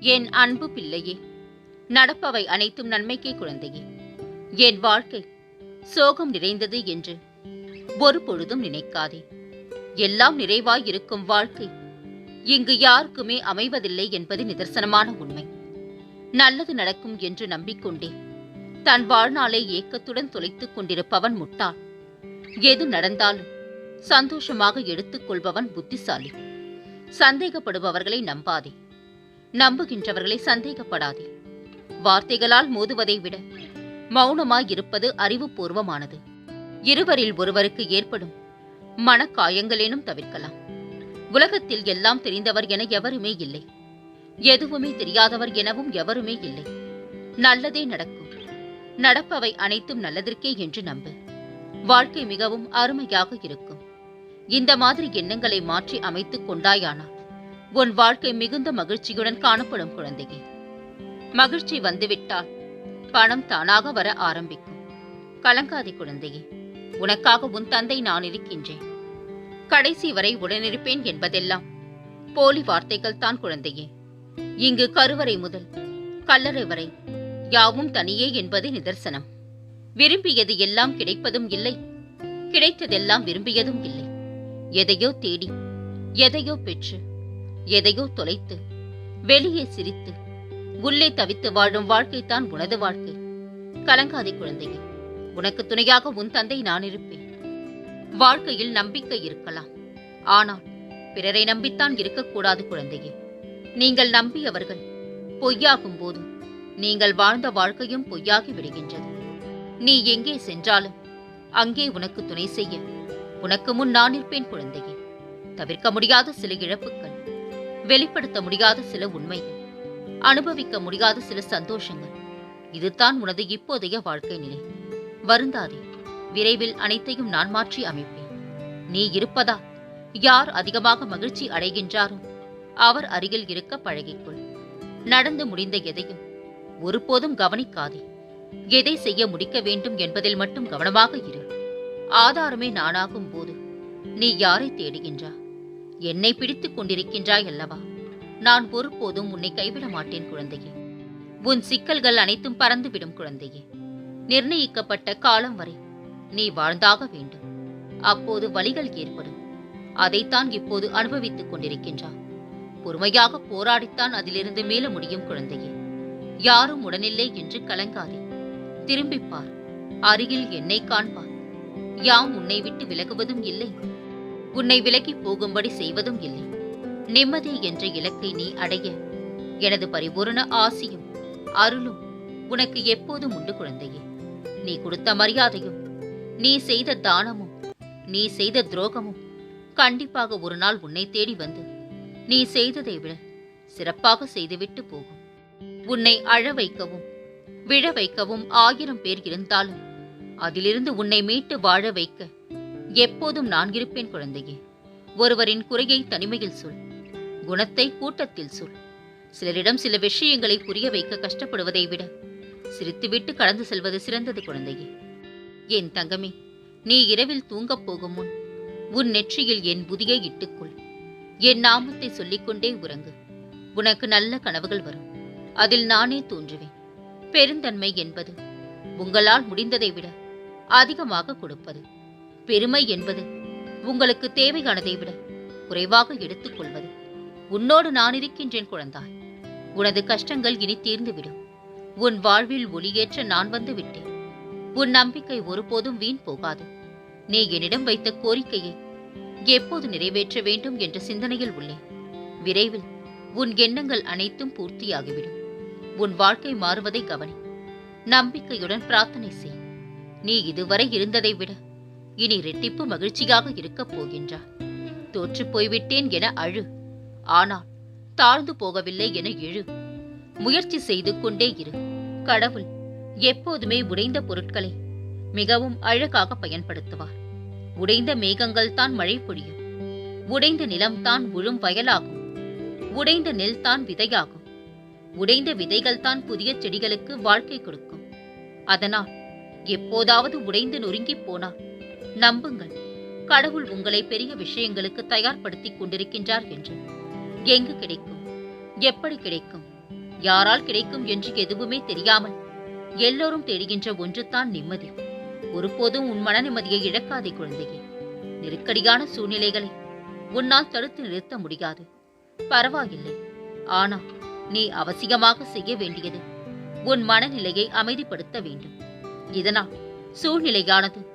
என் அன்பு பிள்ளையே நடப்பவை அனைத்தும் நன்மைக்கே குழந்தையே. என் வாழ்க்கை சோகம் நிறைந்தது என்று ஒரு பொழுதும் நினைக்காதே. எல்லாம் நிறைவாயிருக்கும் வாழ்க்கை இங்கு யாருக்குமே அமைவதில்லை என்பது நிதர்சனமான உண்மை. நல்லது நடக்கும் என்று நம்பிக்கொண்டே தன் வாழ்நாளை ஏக்கத்துடன் தொலைத்துக் கொண்டிருப்பவன் முட்டாள். எது நடந்தாலும் சந்தோஷமாக எடுத்துக் கொள்பவன் புத்திசாலி. சந்தேகப்படுபவர்களை நம்பாதே. நம்புகின்றவர்களை சந்தேகப்படாதே. வார்த்தைகளால் மோதுவதை விட மௌனமாய் இருப்பது அறிவுபூர்வமானது. இருவரில் ஒருவருக்கு ஏற்படும் மனக்காயங்களேனும் தவிர்க்கலாம். உலகத்தில் எல்லாம் தெரிந்தவர் என எவருமே இல்லை. எதுவுமே தெரியாதவர் எனவும் எவருமே இல்லை. நல்லதே நடக்கும். நடப்பவை அனைத்தும் நல்லதற்கே என்று நம்பு. வாழ்க்கை மிகவும் அருமையாக இருக்கும். இந்த மாதிரி எண்ணங்களை மாற்றி அமைத்துக் கொண்டாயானால் உன் வாழ்க்கை மிகுந்த மகிழ்ச்சியுடன் காணப்படும் குழந்தையே. மகிழ்ச்சி வந்துவிட்டால் பணம் தானாக வர ஆரம்பிக்கும். கலங்காதே குழந்தையே உனக்காக உன் தந்தை நான் இருக்கின்றேன். கடைசி வரை உடனிருப்பேன் என்பதெல்லாம் போலி வார்த்தைகள் தான் குழந்தையே. இங்கு கருவறை முதல் கல்லறை வரை யாவும் தனியே என்பது நிதர்சனம். விரும்பியது எல்லாம் கிடைப்பதும் இல்லை கிடைத்ததெல்லாம் விரும்பியதும் இல்லை. எதையோ தேடி எதையோ பெற்று எதையோ தொலைத்து வெளியே சிரித்து உள்ளே தவித்து வாழும் வாழ்க்கைத்தான் உனது வாழ்க்கை. கலங்காதே குழந்தையே உனக்கு துணையாக உன் தந்தை நான் இருப்பேன். வாழ்க்கையில் நம்பிக்கை இருக்கலாம். ஆனால் பிறரை நம்பித்தான் இருக்கக்கூடாது குழந்தையே. நீங்கள் நம்பியவர்கள் பொய்யாகும் போது நீங்கள் வாழ்ந்த வாழ்க்கையும் பொய்யாகி விடுகின்றது. நீ எங்கே சென்றாலும் அங்கே உனக்கு துணை செய்ய உனக்கு முன் நான் இருப்பேன் குழந்தையே. தவிர்க்க முடியாத சில இழப்புகள். வெளிப்படுத்த முடியாத சில உண்மைகள் அனுபவிக்க முடியாத சில சந்தோஷங்கள். இதுதான் உனது இப்போதைய வாழ்க்கை நிலை. வருந்தாதே விரைவில் அனைத்தையும் நான் மாற்றி அமைப்பேன். நீ இருப்பதா? யார் அதிகமாக மகிழ்ச்சி அடைகின்றாரோ அவர் அருகில் இருக்க பழகிக்கொள். நடந்து முடிந்த எதையும் ஒருபோதும் கவனிக்காதே. எதை செய்ய முடிக்க வேண்டும் என்பதில் மட்டும் கவனமாக இரு. ஆதாரமே நானாகும் போது நீ யாரை தேடுகின்றா? என்னை பிடித்துக் கொண்டிருக்கின்றாய் அல்லவா? நான் ஒருபோதும் உன்னை கைவிட மாட்டேன் குழந்தையே. உன் சிக்கல்கள் அனைத்தும் பறந்துவிடும் குழந்தையே. நிர்ணயிக்கப்பட்ட காலம் வரை நீ வாழ்ந்தாக வேண்டும். அப்போது வலிகள் ஏற்படும். அதைத்தான் இப்போது அனுபவித்துக் கொண்டிருக்கின்றா பொறுமையாக போராடித்தான் அதிலிருந்து மீள முடியும் குழந்தையே. யாரும் உடனில்லை என்று கலங்காதே. திரும்பிப் பார். அருகில் என்னை காண்பார். யாம் உன்னை விட்டு விலகுவதும் இல்லை. உன்னை விலகி போகும்படி செய்வதும் இல்லை. நிம்மதி என்ற இலக்கை நீ அடைய எனது பரிபூரண ஆசியும் அருளும் உனக்கு எப்போதும் உண்டு குழந்தையே. நீ கொடுத்த மரியாதையும் நீ செய்த தானமும் நீ செய்த துரோகமும் கண்டிப்பாக ஒரு நாள் உன்னை தேடி வந்து நீ செய்ததை விட சிறப்பாக செய்துவிட்டு போகும். உன்னை அழ வைக்கவும் விழ வைக்கவும் ஆயிரம் பேர் இருந்தாலும் அதிலிருந்து உன்னை மீட்டு வாழ வைக்க எப்போதும் நான் இருப்பேன் குழந்தையே. ஒருவரின் குறையை தனிமையில் சொல். குணத்தை கூட்டத்தில் சொல். சிலரிடம் சில விஷயங்களை புரிய வைக்க கஷ்டப்படுவதை விட சிரித்துவிட்டு கடந்து செல்வது சிறந்தது குழந்தையே. என் தங்கமே நீ இரவில் தூங்கப் போகும் முன் உன் நெற்றியில் என் புதியை இட்டுக்கொள் என் நாமத்தை சொல்லிக்கொண்டே உறங்கு. உனக்கு நல்ல கனவுகள் வரும். அதில் நானே தோன்றுவேன். பெருந்தன்மை என்பது உங்களால் முடிந்ததை விட அதிகமாக கொடுப்பது. பெருமை என்பது உங்களுக்கு தேவையானதை விட குறைவாக எடுத்துக்கொள்வது உன்னோடு நான் இருக்கின்றேன் குழந்தாய். உனது கஷ்டங்கள் இனி தீர்ந்துவிடும். உன் வாழ்வில் ஒளியேற்ற நான் வந்து விட்டேன். உன் நம்பிக்கை ஒருபோதும் வீண் போகாது. நீ என்னிடம் வைத்த கோரிக்கையை எப்போது நிறைவேற்ற வேண்டும் என்ற சிந்தனையில் உள்ளேன். விரைவில் உன் எண்ணங்கள் அனைத்தும் பூர்த்தியாகிவிடும். உன் வாழ்க்கை மாறுவதை கவனி. நம்பிக்கையுடன் பிரார்த்தனை செய். நீ இதுவரை இருந்ததை விட இனி ரெட்டிப்பு மகிழ்ச்சியாக இருக்கப் போகின்றார். தோற்றுப் போய்விட்டேன் என அழு. ஆனால் தாழ்ந்து போகவில்லை என எழு முயற்சி செய்து கொண்டே இரு. கடவுள் எப்போதுமே உடைந்த பொருட்களை மிகவும் அழகாக பயன்படுத்துவார். உடைந்த மேகங்கள் தான் மழை பொழியும். உடைந்த நிலம்தான் உழும் வயலாகும். உடைந்த நெல் தான் விதையாகும். உடைந்த விதைகள் தான் புதிய செடிகளுக்கு வாழ்க்கை கொடுக்கும். அதனால் எப்போதாவது உடைந்து நொறுங்கிப் போனார் நம்புங்கள். கடவுள் உங்களை பெரிய விஷயங்களுக்கு தயார்படுத்திக் கொண்டிருக்கின்றார் என்று. எங்கு கிடைக்கும்? எப்படி கிடைக்கும்? யாரால் கிடைக்கும் என்று எதுவுமே தெரியாமல் எல்லோரும் தேடுகின்ற ஒன்றுதான் நிம்மதி. ஒருபோதும் உன் மன நிம்மதியை இழக்காதே குழந்தையே. நெருக்கடியான சூழ்நிலைகளை உன்னால் தடுத்து நிறுத்த முடியாது. பரவாயில்லை. ஆனால் நீ அவசியமாக செய்ய வேண்டியது உன் மனநிலையை அமைதிப்படுத்த வேண்டும். இதனால் சூழ்நிலையானது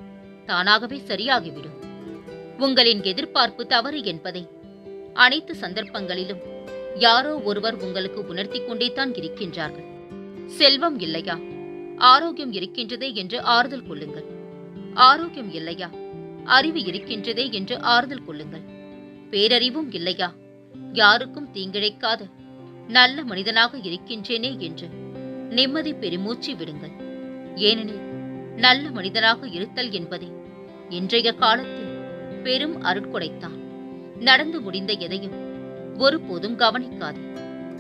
தானாகவே சரியாகிவிடும். உங்களின் எதிர்பார்ப்பு தவறு என்பதை அனைத்து சந்தர்ப்பங்களிலும் யாரோ ஒருவர் உங்களுக்கு உணர்த்தி கொண்டேதான் இருக்கின்றார்கள். செல்வம் இல்லையா? ஆரோக்கியம் இருக்கின்றதே என்று ஆறுதல் கொள்ளுங்கள். ஆரோக்கியம் இல்லையா? அறிவு இருக்கின்றதே என்று ஆறுதல் கொள்ளுங்கள். பேரறிவும் இல்லையா? யாருக்கும் தீங்கிழைக்காத நல்ல மனிதனாக இருக்கின்றேனே என்று நிம்மதி பெருமூச்சு விடுங்கள். ஏனெனில் நல்ல மனிதனாக இருத்தல் என்பதே. இன்றைய காலத்தில் பெரும் அருட்கொடைத்தான். நடந்து முடிந்த எதையும் ஒருபோதும் கவனிக்காது.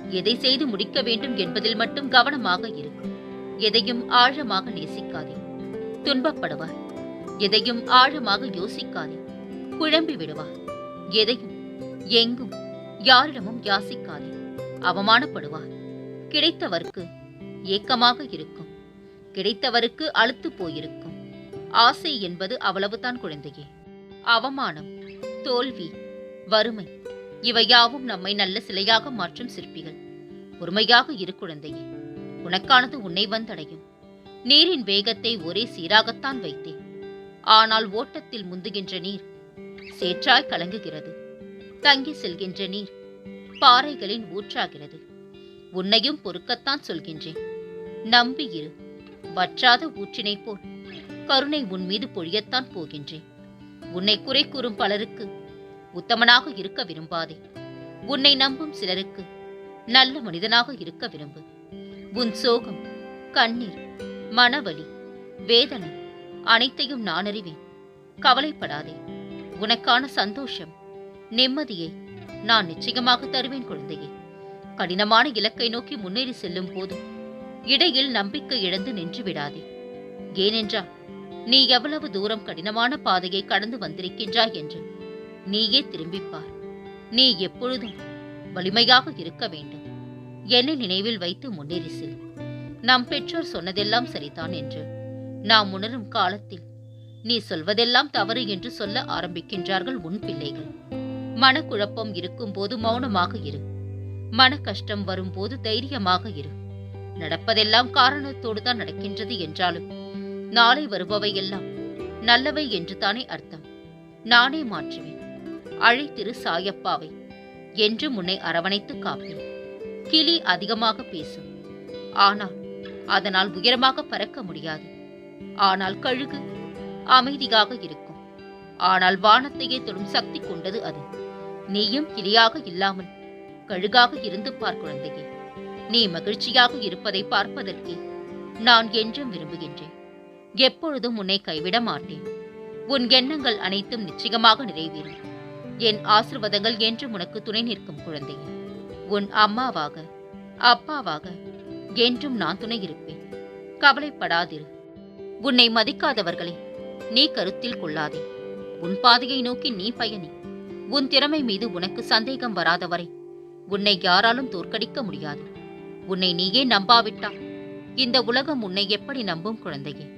எதை செய்து முடிக்க வேண்டும் என்பதில் மட்டும் கவனமாக இருக்கும் எதையும் ஆழமாக நேசிக்காதே. துன்பப்படுவார் எதையும் ஆழமாக யோசிக்காதே. குழம்பி விடுவார் எதையும் எங்கும் யாரிடமும் யாசிக்காதே. அவமானப்படுவார் கிடைத்தவர்க்கு ஏக்கமாக இருக்கும். கிடைத்தவருக்கு அழுத்து போயிருக்கும். ஆசை என்பது அவ்வளவுதான் குழந்தையே. அவமானம் தோல்வி வறுமை இவையாவும் நம்மை நல்ல சிலையாக மாற்றும் சிற்பிகள். பொறுமையாக இரு குழந்தையே. உனக்கானது உன்னை வந்தடையும். நீரின் வேகத்தை ஒரே சீராகத்தான் வைத்தேன். ஆனால் ஓட்டத்தில் முந்துகின்ற நீர் சேற்றாய் கலங்குகிறது. தங்கி செல்கின்ற நீர் பாறைகளின் ஊற்றாகிறது. உன்னையும் பொறுக்கத்தான் சொல்கின்றேன். நம்பியிரு வற்றாத ஊற்றினைப் போல். கருணை உன் மீது பொழியத்தான் போகின்றேன். உன்னை குறை கூறும் பலருக்கு உத்தமனாக இருக்க விரும்பாதே. உன்னை நம்பும் சிலருக்கு நல்ல மனிதனாக இருக்க விரும்பு. உன் சோகம் கண்ணீர் மனவலி வேதனை அனைத்தையும் நான் அறிவேன். கவலைப்படாதே. உனக்கான சந்தோஷம் நிம்மதியை நான் நிச்சயமாக தருவேன் குழந்தையே. கடினமான இலக்கை நோக்கி முன்னேறி செல்லும் போதும் இடையில் நம்பிக்கை இழந்து நின்று விடாதே. ஏனென்றால் நீ எவ்வளவு தூரம் கடினமான பாதையை கடந்து வந்திருக்கின்றாய் என்று. நீயே திரும்பிப்பார். நீ எப்பொழுதும் வலிமையாக இருக்க வேண்டும். என்னை நினைவில் வைத்து முன்னேறி செல் நம் பெற்றோர் சொன்னதெல்லாம் சரிதான் என்று. நாம் உணரும் காலத்தில் நீ சொல்வதெல்லாம் தவறு என்று சொல்ல ஆரம்பிக்கின்றார்கள் உன் பிள்ளைகள். மனக்குழப்பம் இருக்கும்போது மௌனமாக இரு. மன கஷ்டம் வரும்போது தைரியமாக இரு. நடப்பதெல்லாம் காரணத்தோடு தான் நடக்கின்றது என்றாலும் நாளை வருபவை எல்லாம் நல்லவை என்று தானே அர்த்தம். நானே மாற்றுவேன். அழைத்திரு சாயப்பாவை. என்று முன்னை அரவணைத்து காப்பேன். கிளி அதிகமாக பேசும். ஆனால் அதனால் உயரமாக பறக்க முடியாது. ஆனால் கழுகு அமைதியாக இருக்கும். ஆனால் வானத்தையே தொடும் சக்தி கொண்டது அது. நீயும் கிளியாக இல்லாமல் கழுகாக இருந்து பார் குழந்தையே. நீ மகிழ்ச்சியாக இருப்பதை பார்ப்பதற்கே நான் என்றும் விரும்புகின்றேன். எப்பொழுதும் உன்னை கைவிட மாட்டேன். உன் எண்ணங்கள் அனைத்தும் நிச்சயமாக நிறைவேறும். என் ஆசிர்வாதங்கள் என்றும் உனக்கு துணை நிற்கும் குழந்தையே. உன் அம்மாவாக அப்பாவாக என்றும் நான் துணை இருப்பேன். கவலைப்படாதிரு. உன்னை மதிக்காதவர்களை நீ கருத்தில் கொள்ளாதே. உன் பாதையை நோக்கி நீ பயணி. உன் திறமை மீது உனக்கு சந்தேகம் வராதவரை உன்னை யாராலும் தோற்கடிக்க முடியாது. உன்னை நீயே நம்பாவிட்டால் இந்த உலகம் உன்னை எப்படி நம்பும் குழந்தையே?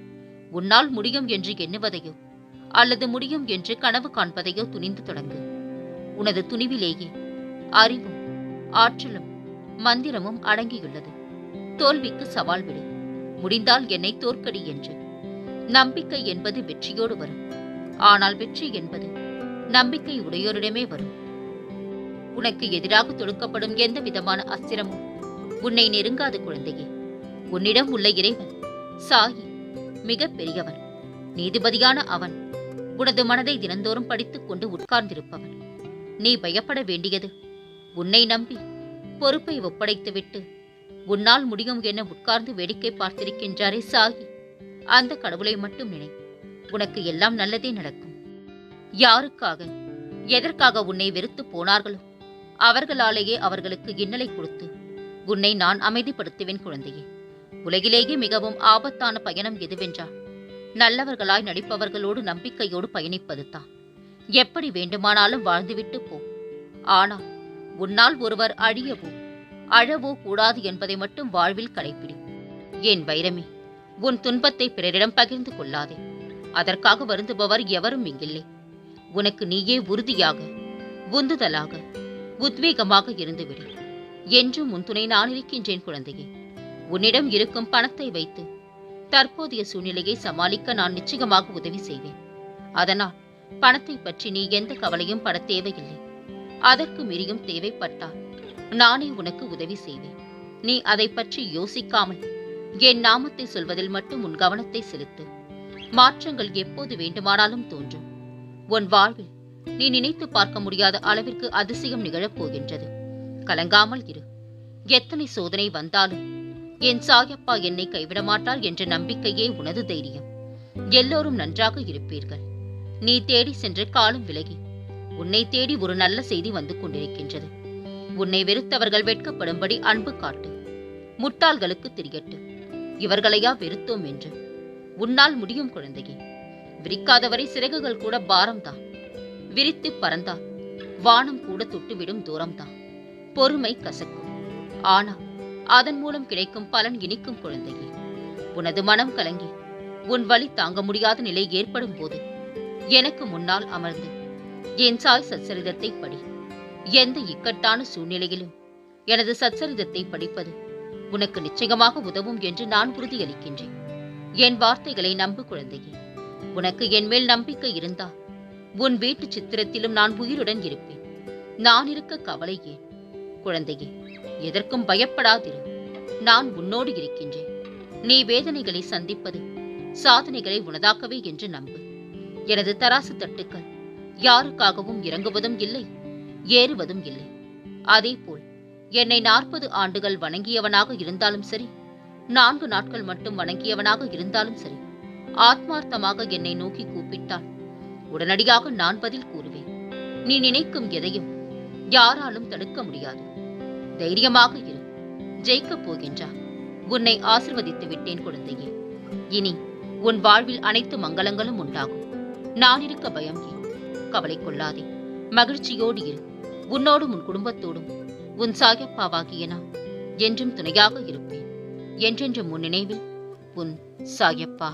உன்னால் முடியும் என்று எண்ணுவதையோ அல்லது முடியும் என்று கனவு காண்பதையோ துணிந்து தொடங்கு. உனது துணிவிலேயே அறிவும் ஆற்றலும் மந்திரமும் அடங்கியுள்ளது. தோல்விக்கு சவால் விடு. முடிந்தால் என்னை தோற்கடி என்று. நம்பிக்கை என்பது வெற்றியோடு வரும். ஆனால் வெற்றி என்பது நம்பிக்கை உடையோரிடமே வரும். உனக்கு எதிராக தொடுக்கப்படும் எந்த விதமான அஸ்திரமும் உன்னை நெருங்காது குழந்தையே உன்னிடம் உள்ள இறைவன் சாயி மிக பெரியவன் நீதிபதியான அவன் உனது மனதை தினந்தோறும் படித்துக் கொண்டு உட்கார்ந்திருப்பவன். நீ பயப்பட வேண்டியது உன்னை நம்பி பொறுப்பை ஒப்படைத்துவிட்டு உன்னால் முடியும் என உட்கார்ந்து வேடிக்கை பார்த்திருக்கின்றாரே சாகி அந்த கடவுளை மட்டும் நினை உனக்கு எல்லாம் நல்லதே நடக்கும். யாருக்காக எதற்காக உன்னை வெறுத்து போனார்களோ அவர்களாலேயே அவர்களுக்கு இன்னலை கொடுத்து உன்னை நான் அமைதிப்படுத்துவேன் குழந்தையே. உலகிலேயே மிகவும் ஆபத்தான பயணம் எதுவென்றால் நல்லவர்களாய் நடிப்பவர்களோடு நம்பிக்கையோடு பயணிப்பது தான் எப்படி வேண்டுமானாலும் வாழ்ந்துவிட்டு போ. ஆனால் உன்னால் ஒருவர் அழியவோ அழவோ கூடாது என்பதை மட்டும் வாழ்வில் கடைப்பிடி. என் வைரமே உன் துன்பத்தை பிறரிடம் பகிர்ந்து கொள்ளாதே. அதற்காக வருந்துபவர் எவரும் இங்கில்லை. உனக்கு நீயே உறுதியாக உந்துதலாக உத்வேகமாக இருந்துவிடு. என்றும் உன் துணை நான் இருக்கின்றேன் குழந்தையே. உன்னிடம் இருக்கும் பணத்தை வைத்து தற்போதைய சூழ்நிலையை சமாளிக்க நான் நிச்சயமாக உதவி செய்வேன். அதனால் பணத்தை பற்றி நீ எந்த கவலையும் பட தேவையில்லை. அதற்கு மீறியும் தேவைப்பட்டால் நானே உனக்கு உதவி செய்வேன். நீ அதை பற்றி யோசிக்காமல் என் நாமத்தை சொல்வதில் மட்டும் உன் கவனத்தை செலுத்து. மாற்றங்கள் எப்போது வேண்டுமானாலும் தோன்றும். உன் வாழ்வில் நீ நினைத்து பார்க்க முடியாத அளவிற்கு அதிசயம் நிகழப் போகின்றது. கலங்காமல் இரு. எத்தனை சோதனை வந்தாலும் என் சாயப்பா என்னை கைவிட மாட்டார் என்ற நம்பிக்கையே உனது தைரியம். எல்லோரும் நன்றாக இருப்பீர்கள். நீ தேடி சென்ற காலம் விலகி உன்னை தேடி ஒரு நல்ல செய்தி வந்து கொண்டிருக்கின்றது. உன்னை வெறுத்தவர்கள் வெட்கப்படும்படி அன்பு காட்டு. முட்டாள்களுக்கு தெரியட்டும் இவர்களையா வெறுத்தோம் என்று. உன்னால் முடியும் குழந்தையே. விரிக்காதவரை சிறகுகள் கூட பாரம்தான். விரித்து பறந்தால் வானம் கூட தொட்டுவிடும் தூரம்தான். பொறுமை கசக்கும். ஆனால் அதன் மூலம் கிடைக்கும் பலன் இனிக்கும் குழந்தையே. உனது மனம் கலங்கி உன் வழி தாங்க முடியாத நிலை ஏற்படும் போது எனக்கு முன்னால் அமர்ந்து என் சாய் சச்சரிதத்தை படி. எந்த இக்கட்டான சூழ்நிலையிலும் எனது சச்சரிதத்தை படிப்பது உனக்கு நிச்சயமாக உதவும் என்று நான் உறுதியளிக்கின்றேன். என் வார்த்தைகளை நம்பு குழந்தையே. உனக்கு என் மேல் நம்பிக்கை இருந்தால் உன் வீட்டு சித்திரத்திலும் நான் உயிருடன் இருப்பேன். நான் இருக்க கவலை ஏன்? குழந்தையே எதற்கும் பயப்படாதிரு. நான் உன்னோடு இருக்கின்றேன். நீ வேதனைகளை சந்திப்பது சாதனைகளை உனதாக்கவே என்று நம்பு. எனது தராசு தட்டுக்கள் யாருக்காகவும் இறங்குவதும் இல்லை ஏறுவதும் இல்லை. அதேபோல் என்னை நாற்பது ஆண்டுகள் வணங்கியவனாக இருந்தாலும் சரி நான்கு நாட்கள் மட்டும் வணங்கியவனாக இருந்தாலும் சரி ஆத்மார்த்தமாக என்னை நோக்கி கூப்பிட்டால் உடனடியாக நான் பதில் கூறுவேன். நீ நினைக்கும் எதையும் யாராலும் தடுக்க முடியாது. தைரியமாக இரு. ஜெயிக்கப் போகின்றா. உன்னை ஆசிர்வதித்து விட்டேன் குழந்தையே. இனி உன் வாழ்வில் அனைத்து மங்களங்களும் உண்டாகும். நான் இருக்க பயம் ஏன்? கவலை கொள்ளாதே. மகிழ்ச்சியோடு இரு. உன்னோடும் உன் குடும்பத்தோடும். உன் சாயப்பாவாகிய நான் என்றும் துணையாக இருப்பேன். என்றென்றும் உன் நினைவில் உன் சாயப்பா.